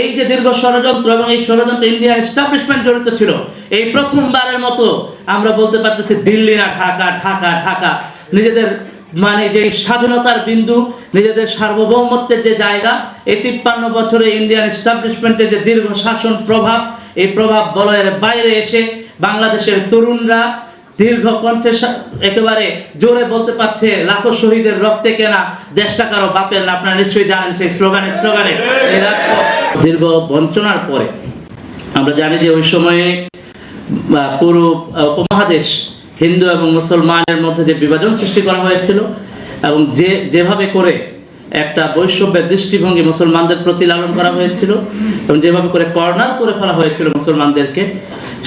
এই যে দীর্ঘ ষড়যন্ত্র এবং এই ষড়যন্ত্র ইন্ডিয়ান এস্টাবলিশমেন্ট জড়িত ছিল, এই প্রথমবারের মতো আমরা বলতে পারতেছি দিল্লি না ঢাকা ঢাকা ঢাকা। নিজেদের মানে যে স্বাধীনতার বিন্দু, নিজেদের সার্বভৌমত্বের যে জায়গা, এই তিপ্পান্ন বছরে ইন্ডিয়ান এস্টাবলিশমেন্টের যে দীর্ঘ শাসন প্রভাব, এই প্রভাব বলয়ের বাইরে এসে বাংলাদেশের তরুণরা দীর্ঘ কণ্ঠে একেবারে জোরে বলতে পারছে লাখো শহীদের রক্তে কেনা দেশটা কারও বাপের আপনারা নিশ্চয়ই জানেন সেই স্লোগানে স্লোগানে দীর্ঘ বঞ্চনার পরে, আমরা জানি যে ওই সময়ে পুরো উপমহাদেশ হিন্দু এবং মুসলমানের মধ্যে যে বিভাজন সৃষ্টি করা হয়েছিল এবং যে, যেভাবে করে একটা বৈষম্যের দৃষ্টিভঙ্গি মুসলমানদের প্রতি লালন করা হয়েছিল এবং যেভাবে করে কর্নার করে ফেলা হয়েছিল মুসলমানদেরকে,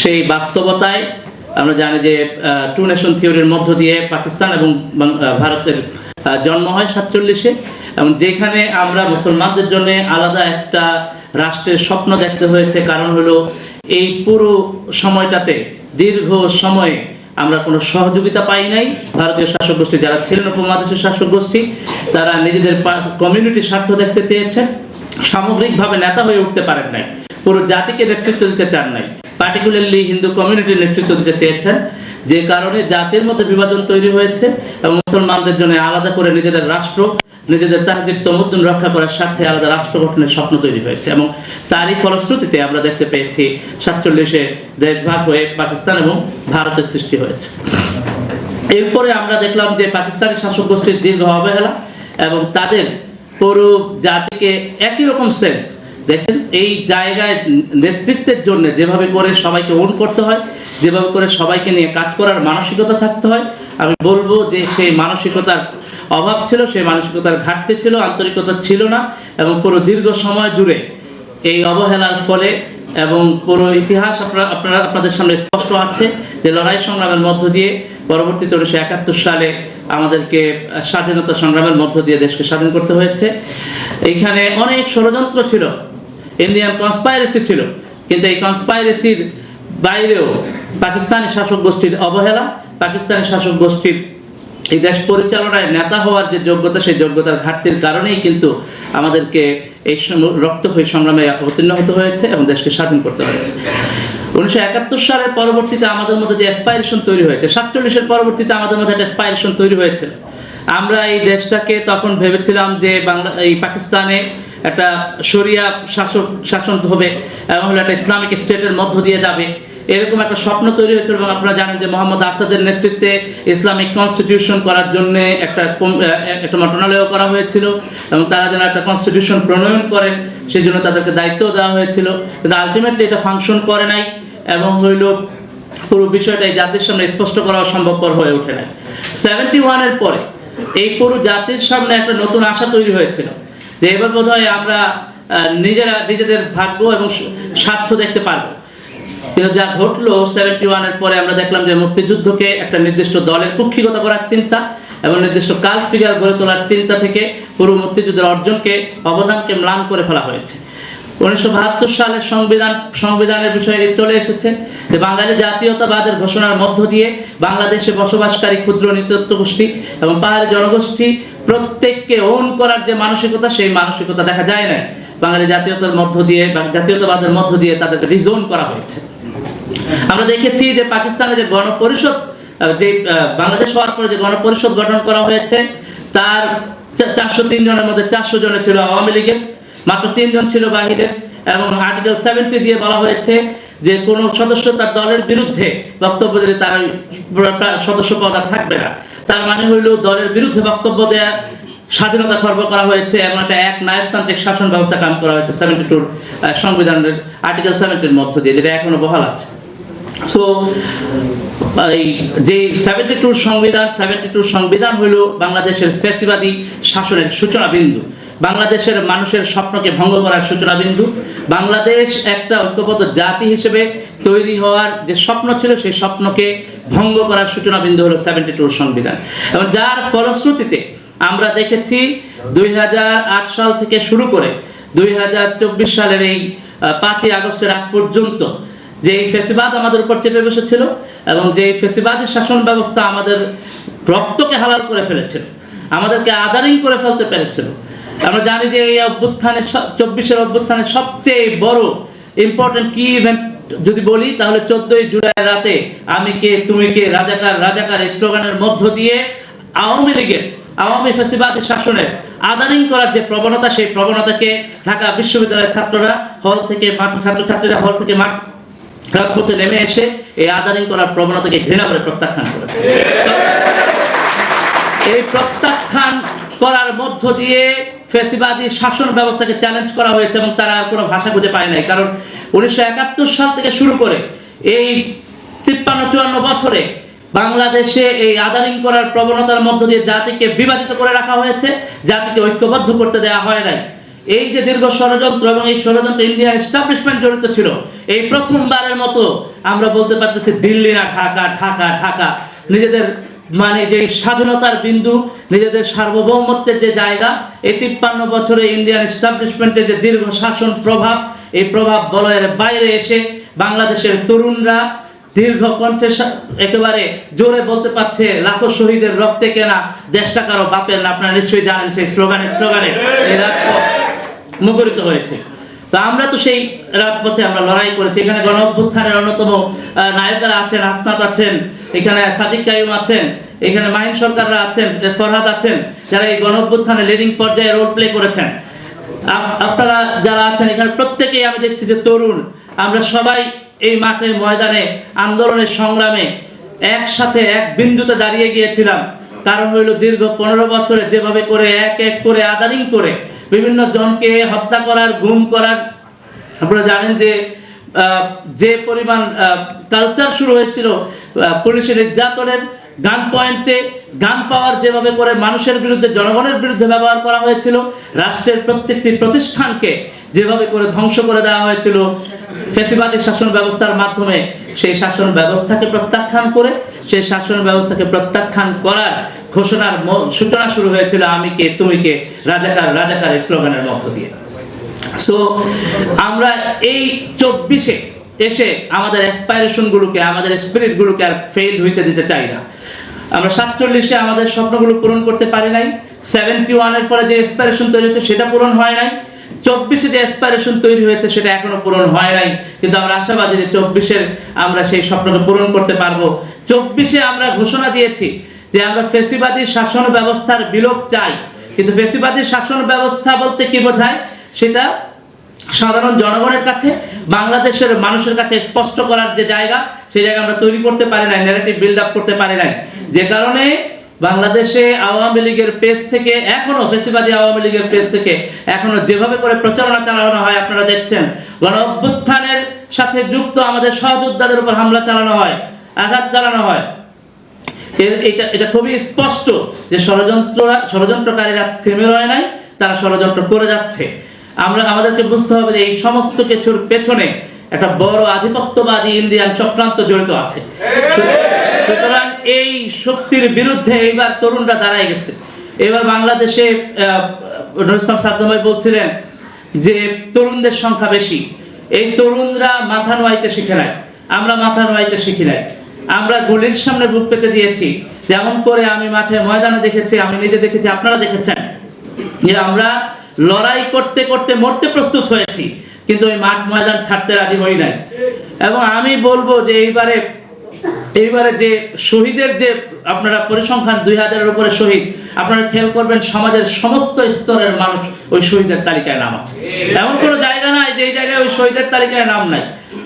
সেই বাস্তবতায় আমরা জানি যে টু নেশন থিওরির মধ্য দিয়ে পাকিস্তান এবং ভারতের জন্ম হয় সাতচল্লিশে। এবং যেখানে আমরা মুসলমানদের জন্য আলাদা একটা রাষ্ট্রের স্বপ্ন দেখতে হয়েছে, কারণ হলো এই পুরো সময়টাতে দীর্ঘ সময়ে আমরা কোনো সহযোগিতা পাই নাই। ভারতীয় শাসক গোষ্ঠী যারা ছিলেন, উপমহাদেশের শাসক গোষ্ঠী তারা নিজেদের কমিউনিটির স্বার্থ দেখতে চেয়েছেন। সামগ্রিকভাবে নেতা হয়ে উঠতে পারেন নাই। পুরো জাতিকে নেতৃত্ব দিতে চান নাই। পার্টিকুলারলি হিন্দু কমিউনিটির নেতৃত্ব দিতে চেয়েছেন। যে কারণে জাতির মধ্যে বিভাজন তৈরি হয়েছে এবং মুসলমানদের জন্য আলাদা করে নিজেদের রাষ্ট্র, নিজেদের তাহজিব তমুদ্দুন রক্ষা করার স্বার্থে আলাদা রাষ্ট্র গঠনের স্বপ্ন তৈরি হয়েছে এবং তারই ফলশ্রুতিতে আমরা দেখতে পেয়েছি সাতচল্লিশে দেশ ভাগ হয়ে পাকিস্তান এবং ভারতের সৃষ্টি হয়েছে। এরপরে আমরা দেখলাম যে পাকিস্তানি শাসক গোষ্ঠীর দীর্ঘ অবহেলা এবং তাদের পুরো জাতিকে একই রকম সেন্স দেখেন, এই জায়গায় নেতৃত্বের জন্য যেভাবে করে সবাইকে ওন করতে হয়, যেভাবে করে সবাইকে নিয়ে কাজ করার মানসিকতা থাকতে হয়, আমি বলব যে সেই মানসিকতার অভাব ছিল, সেই মানসিকতার ঘাটতি ছিল, আন্তরিকতা ছিল না, এবং পুরো দীর্ঘ সময় জুড়ে এই অবহেলার ফলে এবং পুরো ইতিহাস আপনারা আপনারা, আপনাদের সামনে স্পষ্ট আছে যে লড়াই সংগ্রামের মধ্য দিয়ে পরবর্তীতে উনিশশো একাত্তর সালে আমাদেরকে স্বাধীনতা সংগ্রামের মধ্য দিয়ে দেশকে স্বাধীন করতে হয়েছে। এইখানে অনেক ষড়যন্ত্র ছিল ইন্ডিয়ান কনস্পাইরেসি ছিল। কিন্তু এই কনস্পাইরেসির বাইরেও পাকিস্তানি শাসক গোষ্ঠীর অবহেলা, পাকিস্তানি শাসক গোষ্ঠীর এই দেশ পরিচালনায় নেতা হওয়ার যে যোগ্যতা, সেই যোগ্যতার ঘাটতির কারণেই কিন্তু আমাদেরকে এই সম- রক্তক্ষয়ী সংগ্রামে অবতীর্ণ হতে হয়েছে এবং দেশকে স্বাধীন করতে হয়েছে। উনিশশো একাত্তর সালের পরবর্তীতে আমাদের মধ্যে যে অ্যাসপাইরেশন তৈরি হয়েছে, সাতচল্লিশের পরবর্তীতে আমাদের মধ্যে একটা অ্যাসপাইরেশন তৈরি হয়েছিল। আমরা এই দেশটাকে তখন ভেবেছিলাম যে বাংলা, এই পাকিস্তানে একটা শরিয়া শাসক শাসন হবে, এবং হলো একটা ইসলামিক স্টেটের মধ্য দিয়ে যাবে। এরকম একটা স্বপ্ন তৈরি হয়েছিল, এবং আপনারা জানেন যে মোহাম্মদ আসাদের নেতৃত্বে ইসলামিক কনস্টিটিউশন করার জন্য একটা একটা মন্ত্রণালয় করা হয়েছিল, এবং তারা যেন একটা কনস্টিটিউশন প্রণয়ন করেন সেই জন্য তাদেরকে দায়িত্ব দেওয়া হয়েছিল। কিন্তু আলটিমেটলি এটা ফাংশন করে নাই, এবং হইল পুরো বিষয়টা এই জাতির সামনে স্পষ্ট করা সম্ভবপর হয়ে ওঠে নাই। সেভেন্টি ওয়ানের পরে এই পুরো জাতির সামনে একটা নতুন আশা তৈরি হয়েছিল। যে এবার বোধ হয় আমরা নিজেরা নিজেদের ভাগ্য এবং স্বার্থ দেখতে পারব। কিন্তু যা ঘটলো সেভেন্টি ওয়ানের পরে আমরা দেখলাম যে মুক্তিযুদ্ধকে একটা নির্দিষ্ট দলের কুক্ষিগত করার চিন্তা এবং নির্দিষ্ট কাল ফিগার গড়ে তোলার চিন্তা থেকে পুরো মুক্তিযুদ্ধের অর্জনকে, অবদানকে ম্লান করে ফেলা হয়েছে। উনিশশো বাহাত্তর সালের সংবিধান, সংবিধানের বিষয়ে চলে এসেছে যে বাঙালি জাতীয়তাবাদের ঘোষণার মধ্য দিয়ে বাংলাদেশে বসবাসকারী ক্ষুদ্র নৃতত্ব গোষ্ঠী এবং পাহাড়ি জনগোষ্ঠী প্রত্যেককে ওন করার যে মানসিকতা, সেই মানসিকতা দেখা যায় না। বাঙালি জাতীয়তার মধ্য দিয়ে বা জাতীয়তাবাদের মধ্য দিয়ে তাদেরকে রিজোন করা হয়েছে। আমরা দেখেছি যে পাকিস্তানের যে গণপরিষদ যে বাংলাদেশ হওয়ার পরে যে গণপরিষদ গঠন করা হয়েছে, তার চারশো তিন জনের মধ্যে চারশো জনে ছিল আওয়ামী লীগের, মাত্র তিনজন ছিল বাহিরের, এবং আর্টিকেল সেভেন্টি দিয়ে বলা হয়েছে যে কোন সদস্য তার দলের বিরুদ্ধে বক্তব্য দিলে তার সদস্য পদ আর থাকবে না। তার মানে হইল দলের বিরুদ্ধে বক্তব্য দেয়া, স্বাধীনতা খর্ব করা হয়েছে এবং একটা এক নায়কতান্ত্রিক শাসন ব্যবস্থা কাম করা হয়েছে সেভেন্টি টুর সংবিধানের আর্টিকেল সেভেন্টির মধ্য দিয়ে, যেটা এখনও বহাল আছে। সো এই যে সেভেন্টি টুর সংবিধান সেভেন্টি টুর সংবিধান হইল বাংলাদেশের ফেসিবাদী শাসনের সূচনা বিন্দু বাংলাদেশের মানুষের স্বপ্নকে ভঙ্গ করার সূচনা বিন্দু। বাংলাদেশ একটা ঐক্যবদ্ধ জাতি হিসেবে তৈরি হওয়ার যে স্বপ্ন ছিল, সেই স্বপ্নকে ভঙ্গ করার সূচনা বিন্দু হলো সেভেন্টি টুর সংবিধান। এবং যার ফলশ্রুতিতে আমরা দেখেছি দুই সাল থেকে শুরু করে দুই সালের এই পাঁচই আগস্টের আগ পর্যন্ত যে এই ফেসিবাদ আমাদের উপর চেপে বসেছিল এবং যে এই ফেসিবাদের শাসন ব্যবস্থা আমাদের রক্তকে হালাল করে ফেলেছিল, আমাদেরকে আদারিং করে ফেলতে পেরেছিল আমরা জানি যে এই অভ্যুত্থানে চব্বিশের অভ্যুত্থানের সবচেয়ে বড় ইম্পর্টেন্ট কি ইভেন্ট যদি বলি তাহলে চোদ্দই জুলাই রাতে আমি কে তুমি কে রাজাকার রাজাকার স্লোগানের মধ্য দিয়ে আওয়ামী লীগের আওয়ামী ফেসিবাদী শাসনের আদারিং করার যে প্রবণতা সেই প্রবণতাকে ঢাকা বিশ্ববিদ্যালয়ের ছাত্ররা হল থেকে মাঠ ছাত্রছাত্রীরা হল থেকে মাঠ রাজপথে নেমে এসে এই আদারিং করার প্রবণতাকে ঘৃণা করে প্রত্যাখ্যান করেছে। এই প্রত্যাখ্যান করার মধ্য দিয়ে ফেসিবাদী শাসন ব্যবস্থাকে চ্যালেঞ্জ করা হয়েছে এবং তারা কোনো ভাষা খুঁজে পায় নাই। কারণ উনিশশো একাত্তর সাল থেকে শুরু করে এই তিপ্পান্ন চুয়ান্ন বছরে বাংলাদেশে এই আদারিং করার প্রবণতার মধ্য দিয়ে জাতিকে বিভাজিত করে রাখা হয়েছে, জাতিকে ঐক্যবদ্ধ করতে দেওয়া হয় নাই। এই যে দীর্ঘ ষড়যন্ত্র এবং এই ষড়যন্ত্র ইন্ডিয়ান এস্টাবলিশমেন্ট জড়িত ছিল, এই প্রথমবারের মতো আমরা বলতে পারতেছি দিল্লি না ঢাকা ঢাকা ঢাকা। নিজেদের মানে যে স্বাধীনতার বিন্দু, নিজেদের সার্বভৌমত্বের যে জায়গা, এই তিপ্পান্ন বছরে ইন্ডিয়ান এস্টাবলিশমেন্টের যে দীর্ঘ শাসন প্রভাব, এই প্রভাব বলয়ের বাইরে এসে বাংলাদেশের তরুণরা দীর্ঘ কণ্ঠে একেবারে জোরে বলতে পারছে, লাখো শহীদের রক্তে কেনা দেশটা কারও বাপের না, আপনারা নিশ্চয়ই জানেন সেই স্লোগানে স্লোগানে এই রাজপথ মুখরিত হয়েছে। তো আমরা তো সেই রাজপথে আমরা লড়াই করেছি, এখানে গণ অন্যতম নায়করা আছেন, আসনাত আছেন এখানে সাদিক কাইম আছেন, এখানে মাহিন সরকাররা আছেন ফরহাদ আছেন, যারা এই গণ অভ্যুত্থানে লিডিং পর্যায়ে রোল প্লে করেছেন। আপনারা যারা আছেন, এখানে প্রত্যেকেই আমি দেখছি যে তরুণ। আমরা সবাই এই মাঠে ময়দানে, আন্দোলনের সংগ্রামে একসাথে এক বিন্দুতে দাঁড়িয়ে গিয়েছিলাম। কারণ হইল দীর্ঘ পনেরো বছরে যেভাবে করে, এক এক করে আদারিং করে, বিভিন্ন জনকে হত্যা করার, গুম করার, আপনারা জানেন যে যে পরিমাণ কালচার শুরু হয়েছিল পুলিশের নির্যাতনের গান পয়েন্টে গান পাওয়ার যেভাবে করে মানুষের বিরুদ্ধে, জনগণের বিরুদ্ধে ব্যবহার করা হয়েছিল, রাষ্ট্রের প্রত্যেকটি প্রতিষ্ঠানকে যেভাবে করে ধ্বংস করে দেওয়া হয়েছিল, ফেসিবাদী শাসন ব্যবস্থার মাধ্যমে, সেই শাসন ব্যবস্থাকে প্রত্যাখ্যান করে, সেই শাসন ব্যবস্থাকে প্রত্যাখ্যান করার ঘোষণার সূচনা শুরু হয়েছিল, আমি কে, তুমি কে, রাজাকার রাজাকার স্লোগানের মধ্য দিয়ে। সো আমরা এই চব্বিশে এসে আমাদের অ্যাসপাইরেশন গুলোকে, আমাদের স্পিরিট গুলোকে আর ফেইল হইতে দিতে চাই না। আমরা সাতচল্লিশে আমাদের স্বপ্নগুলো পূরণ করতে পারি নাই। সেভেন্টি ওয়ানের পরে যে অ্যাসপাইরেশন তৈরি হয়েছে, সেটা পূরণ হয় নাই। চব্বিশে যে অ্যাসপাইরেশন তৈরি হয়েছে, সেটা এখনও পূরণ হয় নাই। কিন্তু আমরা আশাবাদী যে চব্বিশের আমরা সেই স্বপ্নকে পূরণ করতে পারব। চব্বিশে আমরা ঘোষণা দিয়েছি যে আমরা ফেসিবাদী শাসন ব্যবস্থার বিলোপ চাই। কিন্তু ফেসিবাদী শাসন ব্যবস্থা বলতে কি বোঝায়? সেটা সাধারণ জনগণের কাছে, বাংলাদেশের মানুষের কাছে স্পষ্ট করার যে জায়গা সেই জায়গা আমরা তৈরি করতে পারি নাই ন্যারেটিভ বিল্ড আপ করতে পারি নাই। যে কারণে বাংলাদেশে আওয়ামী লীগের পেজ থেকে, এখনও ফেসিবাদী আওয়ামী লীগের পেজ থেকে, এখনও যেভাবে করে প্রচারণা চালানো হয়, আপনারা দেখছেন। গণ অভ্যুত্থানের সাথে যুক্ত আমাদের সহযোদ্ধাদের উপর হামলা চালানো হয়, আঘাত চালানো হয়। এটা এটা খুবই স্পষ্ট যে ষড়যন্ত্ররা, ষড়যন্ত্রকারীরা থেমে রয় নাই, তারা ষড়যন্ত্র করে যাচ্ছে। আমরা আমাদেরকে বুঝতে হবে যে এই সমস্ত কিছুর পেছনে একটা বড় আধিপত্যবাদী ইন্ডিয়ান চক্রান্ত জড়িত আছে। সুতরাং এই শক্তির বিরুদ্ধে এইবার তরুণরা দাঁড়ায় গেছে। এবার বাংলাদেশে ভাই বলছিলেন যে তরুণদের সংখ্যা বেশি। এই তরুণরা মাথা নোয়াইতে শিখে নাই আমরা মাথা নোয়াইতে শিখি নাই। আমরা গুলির সামনে বুক পেতে দিয়েছি। যেমন করে আমি মাঠে ময়দানে দেখেছি, আমি নিজে দেখেছি, আপনারা দেখেছেন যে আমরা লড়াই করতে করতে মরতে প্রস্তুত হয়েছি, কিন্তু ওই মাঠ ময়দান ছাড়তে রাজি হই নাই। এবং আমি বলব যে এইবারে এইবারে যে শহীদের যে আপনারা পরিসংখ্যান দুই হাজারের উপরে শহীদ, আপনারা খেয়াল করবেন সমাজের সমস্ত স্তরের মানুষ ওই শহীদের তালিকায় নাম আছে। এমন কোনো জায়গা নাই যে জায়গায় ওই শহীদের তালিকায় নাম নাই।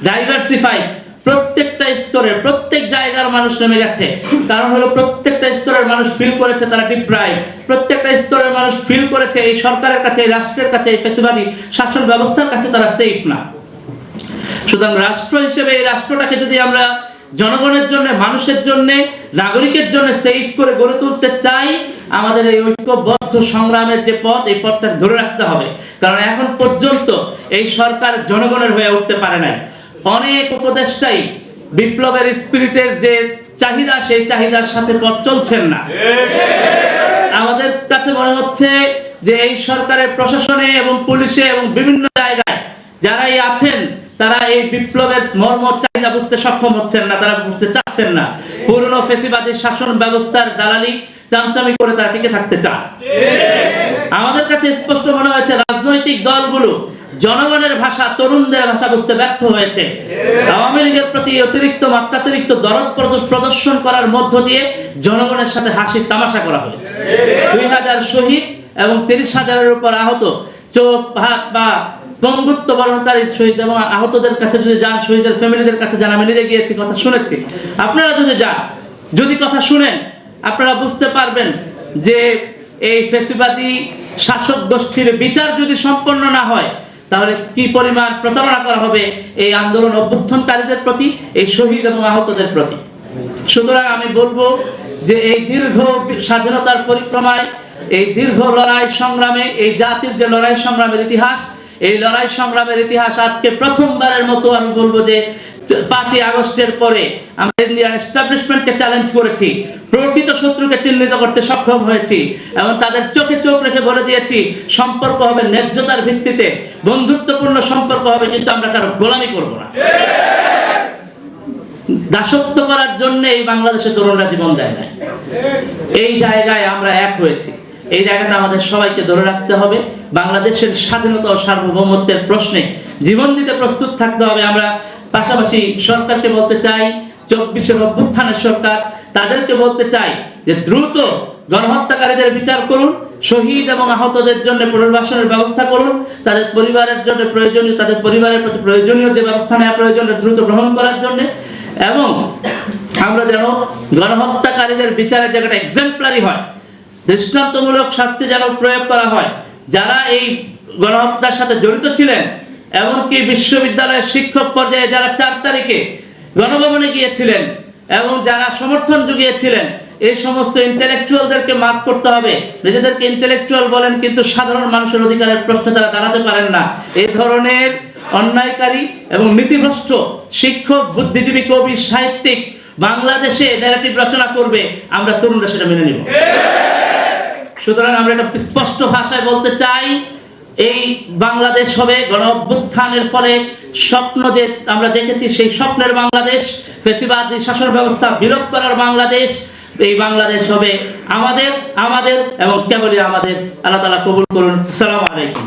ডাইভার্সিফাই প্রত্যেকটা স্তরে, প্রত্যেক জায়গার মানুষ নেমে গেছে। কারণ হলো প্রত্যেকটা স্তরের মানুষ ফিল করেছে তারা ডিপ্রাইভ প্রত্যেকটা স্তরের মানুষ ফিল করেছে এই সরকারের কাছে, এই রাষ্ট্রের কাছে, এই ফেসিবাদী শাসন ব্যবস্থার কাছে তারা সেফ না। সুতরাং রাষ্ট্র হিসেবে এই রাষ্ট্রটাকে যদি আমরা জনগণের জন্য, মানুষের জন্য, নাগরিকের জন্য সেফ করে গড়ে তুলতে চাই, আমাদের এই ঐক্যবদ্ধ সংগ্রামের যে পথ, এই পথটা ধরে রাখতে হবে। কারণ এখন পর্যন্ত এই সরকার জনগণের হয়ে উঠতে পারে নাই। অনেক উপদেষ্টাই বিপ্লবের স্পিরিটের যে চাহিদা, সেই চাহিদার সাথে পথ চলছেন না। আমাদের কাছে মনে হচ্ছে যে এই সরকারের প্রশাসনে এবং পুলিশে এবং বিভিন্ন জায়গায় যারাই আছেন, তারা এই বিপ্লবের মর্ম, চাহিদা বুঝতে সক্ষম হচ্ছেন না, তারা বুঝতে চাচ্ছেন না। পুরনো ফেসিবাদী শাসন ব্যবস্থার দালালি চামচামি করে তারা টিকে থাকতে চান। আমাদের কাছে স্পষ্ট মনে হয়েছে, রাজনৈতিক দলগুলো জনগণের ভাষা তরুণদের ভাষা বুঝতে ব্যর্থ হয়েছে। আওয়ামী লীগের প্রতি অতিরিক্ত মাত্রাতিরিক্ত দরদ প্রদ- প্রদর্শন করার মধ্য দিয়ে জনগণের সাথে হাসির তামাশা করা হয়েছে। দুই হাজার শহীদ এবং তিরিশ হাজারের উপর আহত চোখ হাত বা বন্ধুত্ব বরণকারী শহীদ এবং আহতদের কাছে যদি যান শহীদের ফ্যামিলিদের কাছে যান আমি নিজে গিয়েছি কথা শুনেছি। আপনারা যদি যান যদি কথা শুনেন আপনারা বুঝতে পারবেন যে এই ফেসিবাদী শাসক গোষ্ঠীর বিচার যদি সম্পন্ন না হয় তাহলে কি পরিমাণ প্রতারণা করা হবে? এই আন্দোলন অভ্যুত্থানকারীদের প্রতি, এই শহীদ এবং আহতদের প্রতি। সুতরাং আমি বলব যে এই দীর্ঘ স্বাধীনতার পরিক্রমায়, এই দীর্ঘ লড়াই সংগ্রামে, এই জাতির যে লড়াই সংগ্রামের ইতিহাস, এই লড়াই সংগ্রামের ইতিহাস আজকে প্রথমবারের মতো আমি বলব যে পাঁচই আগস্টের পরে আমরা ইন্ডিয়ান এস্টাবলিশমেন্টকে চ্যালেঞ্জ করেছি প্রকৃত শত্রুকে চিহ্নিত করতে সক্ষম হয়েছি এবং তাদের চোখে চোখ রেখে বলে দিয়েছি, সম্পর্ক হবে ন্যায্যতার ভিত্তিতে, বন্ধুত্বপূর্ণ সম্পর্ক হবে, কিন্তু আমরা কারও গোলামি করব না। দাসত্ব করার জন্য এই বাংলাদেশে তরুণরা জীবন দেয় না এই জায়গায় আমরা এক হয়েছি। এই জায়গাটা আমাদের সবাইকে ধরে রাখতে হবে। বাংলাদেশের স্বাধীনতা ও সার্বভৌমত্বের প্রশ্নে জীবন দিতে প্রস্তুত থাকতে হবে। আমরা পাশাপাশি সরকারকে বলতে চাই চব্বিশের অভ্যুত্থানের সরকার, তাদেরকে বলতে চাই যে দ্রুত গণহত্যাকারীদের বিচার করুন, শহীদ এবং আহতদের জন্য পুনর্বাসনের ব্যবস্থা করুন, তাদের পরিবারের জন্য প্রয়োজনীয়, তাদের পরিবারের প্রতি প্রয়োজনীয় যে ব্যবস্থা নেওয়া প্রয়োজন দ্রুত গ্রহণ করার জন্য। এবং আমরা যেন গণহত্যাকারীদের বিচারের জায়গাটা এক্সাম্পলারি হয়। দৃষ্টান্তমূলক শাস্তি যেন প্রয়োগ করা হয়। যারা এই গণহত্যার সাথে জড়িত ছিলেন এমনকি বিশ্ববিদ্যালয়ের শিক্ষক পর্যায়ে যারা চার তারিখে গণভবনে গিয়েছিলেন এবং যারা সমর্থন জুগিয়েছিলেন, এই সমস্ত ইন্টেলেকচুয়ালদেরকে মাফ করতে হবে। নিজেদেরকে ইন্টেলেকচুয়াল বলেন, কিন্তু সাধারণ মানুষের অধিকারের প্রশ্নে তারা দাঁড়াতে পারেন না। এই ধরনের অন্যায়কারী এবং নীতিভ্রষ্ট শিক্ষক, বুদ্ধিজীবী, কবি, সাহিত্যিক বাংলাদেশে ন্যারেটিভ রচনা করবে, আমরা তরুণরা সেটা মেনে নিব। সুতরাং আমরা এটা স্পষ্ট ভাষায় বলতে চাই এই বাংলাদেশ হবে গণ অভ্যুত্থানের ফলে স্বপ্ন যে আমরা দেখেছি, সেই স্বপ্নের বাংলাদেশ, ফেসিবাদী শাসন ব্যবস্থা বিলোপ করার বাংলাদেশ, এই বাংলাদেশ হবে আমাদের আমাদের এবং কেবলই আমাদের। আল্লাহ তালা কবুল করুন। সালাম আলাইকুম।